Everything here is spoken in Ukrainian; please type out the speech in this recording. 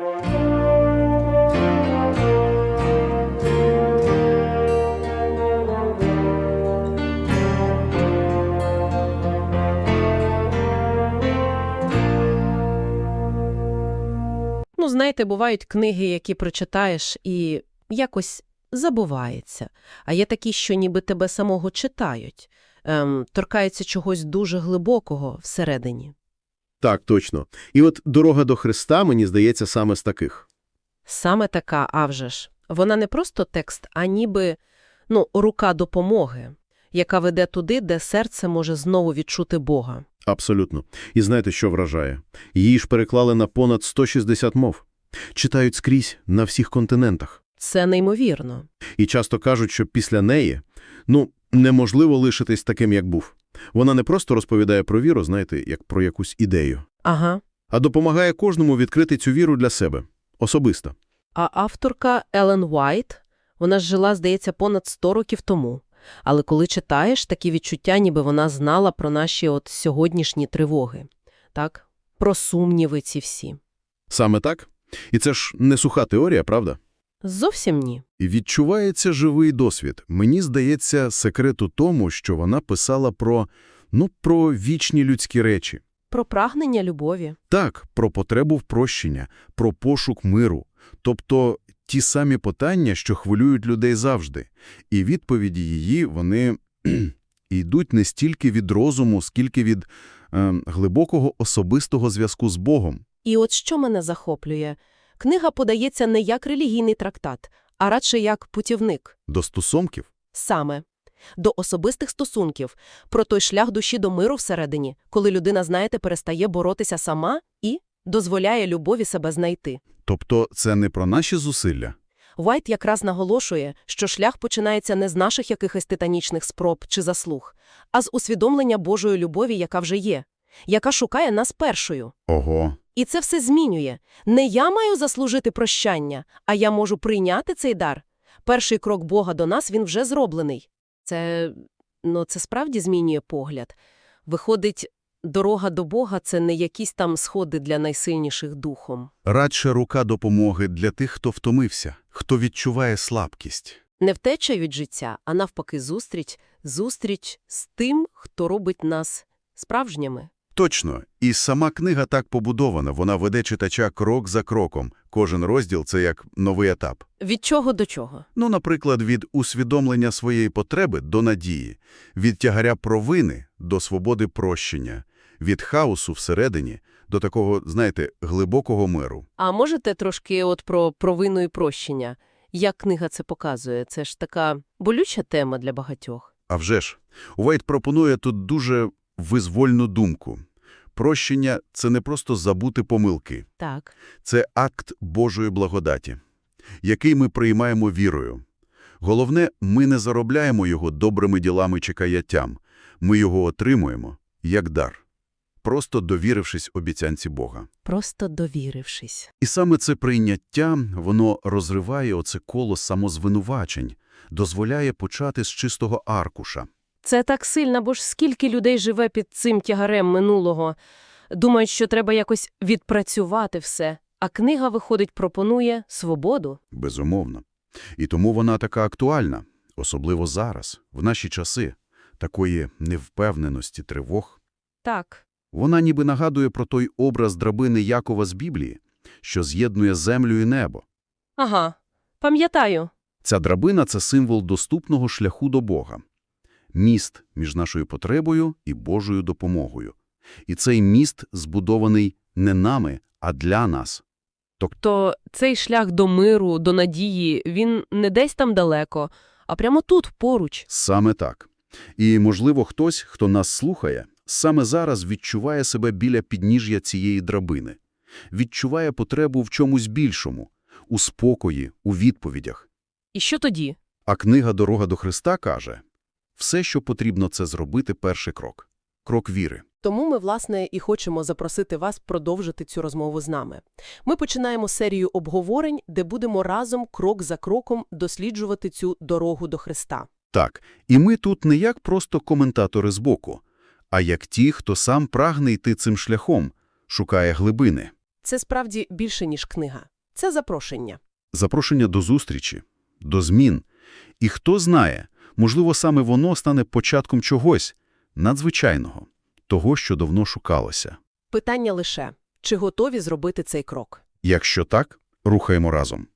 Ну, знаєте, бувають книги, які прочитаєш і якось забувається. А є такі, що ніби тебе самого читають, ем, торкаються чогось дуже глибокого всередині. Так, точно. І от дорога до Христа, мені здається, саме з таких. Саме така, а вже ж. Вона не просто текст, а ніби ну, рука допомоги, яка веде туди, де серце може знову відчути Бога. Абсолютно. І знаєте, що вражає? Її ж переклали на понад 160 мов. Читають скрізь на всіх континентах. Це неймовірно. І часто кажуть, що після неї, ну, неможливо лишитись таким, як був. Вона не просто розповідає про віру, знаєте, як про якусь ідею, Ага. а допомагає кожному відкрити цю віру для себе. Особисто. А авторка Елен Уайт, вона ж жила, здається, понад 100 років тому. Але коли читаєш, такі відчуття, ніби вона знала про наші от сьогоднішні тривоги. Так? Про сумніви ці всі. Саме так? І це ж не суха теорія, правда? Зовсім ні. І відчувається живий досвід. Мені здається, секрет у тому, що вона писала про, ну, про вічні людські речі. Про прагнення любові. Так, про потребу в прощення, про пошук миру. Тобто ті самі питання, що хвилюють людей завжди. І відповіді її, вони йдуть не стільки від розуму, скільки від е, глибокого особистого зв'язку з Богом. І от що мене захоплює. Книга подається не як релігійний трактат, а радше як путівник. До стосунків Саме. До особистих стосунків, про той шлях душі до миру всередині, коли людина, знаєте, перестає боротися сама і дозволяє любові себе знайти. Тобто це не про наші зусилля. Вайт якраз наголошує, що шлях починається не з наших якихось титанічних спроб чи заслуг, а з усвідомлення Божої любові, яка вже є, яка шукає нас першою. Ого. І це все змінює. Не я маю заслужити прощання, а я можу прийняти цей дар. Перший крок Бога до нас, він вже зроблений. Це, ну, це справді змінює погляд. Виходить, дорога до Бога – це не якісь там сходи для найсильніших духом. Радше рука допомоги для тих, хто втомився, хто відчуває слабкість. Не втеча від життя, а навпаки зустріч, зустріч з тим, хто робить нас справжніми. Точно. І сама книга так побудована, вона веде читача крок за кроком. Кожен розділ – це як новий етап. Від чого до чого? Ну, наприклад, від усвідомлення своєї потреби до надії, від тягаря провини до свободи прощення, від хаосу всередині до такого, знаєте, глибокого миру. А можете трошки от про провину і прощення? Як книга це показує? Це ж така болюча тема для багатьох. А вже ж, Уайт пропонує тут дуже визвольну думку. Прощення – це не просто забути помилки. Так. Це акт Божої благодаті, який ми приймаємо вірою. Головне, ми не заробляємо його добрими ділами чи каяттям. Ми його отримуємо як дар, просто довірившись обіцянці Бога. Просто довірившись. І саме це прийняття, воно розриває оце коло самозвинувачень, дозволяє почати з чистого аркуша. Це так сильно, бо ж скільки людей живе під цим тягарем минулого. Думають, що треба якось відпрацювати все. А книга, виходить, пропонує свободу. Безумовно. І тому вона така актуальна, особливо зараз, в наші часи, такої невпевненості, тривог. Так. Вона ніби нагадує про той образ драбини Якова з Біблії, що з'єднує землю і небо. Ага. Пам'ятаю. Ця драбина – це символ доступного шляху до Бога. Міст між нашою потребою і Божою допомогою. І цей міст збудований не нами, а для нас. То цей шлях до миру, до надії, він не десь там далеко, а прямо тут, поруч. Саме так. І, можливо, хтось, хто нас слухає, саме зараз відчуває себе біля підніжжя цієї драбини. Відчуває потребу в чомусь більшому, у спокої, у відповідях. І що тоді? А книга «Дорога до Христа» каже, все, що потрібно, це зробити перший крок. Крок віри. Тому ми, власне, і хочемо запросити вас продовжити цю розмову з нами. Ми починаємо серію обговорень, де будемо разом крок за кроком досліджувати цю дорогу до Христа. Так, і ми тут не як просто коментатори збоку, а як ті, хто сам прагне йти цим шляхом, шукає глибини. Це справді більше, ніж книга. Це запрошення. Запрошення до зустрічі, до змін. І хто знає, можливо, саме воно стане початком чогось надзвичайного, того, що давно шукалося. Питання лише, чи готові зробити цей крок? Якщо так, рухаємо разом.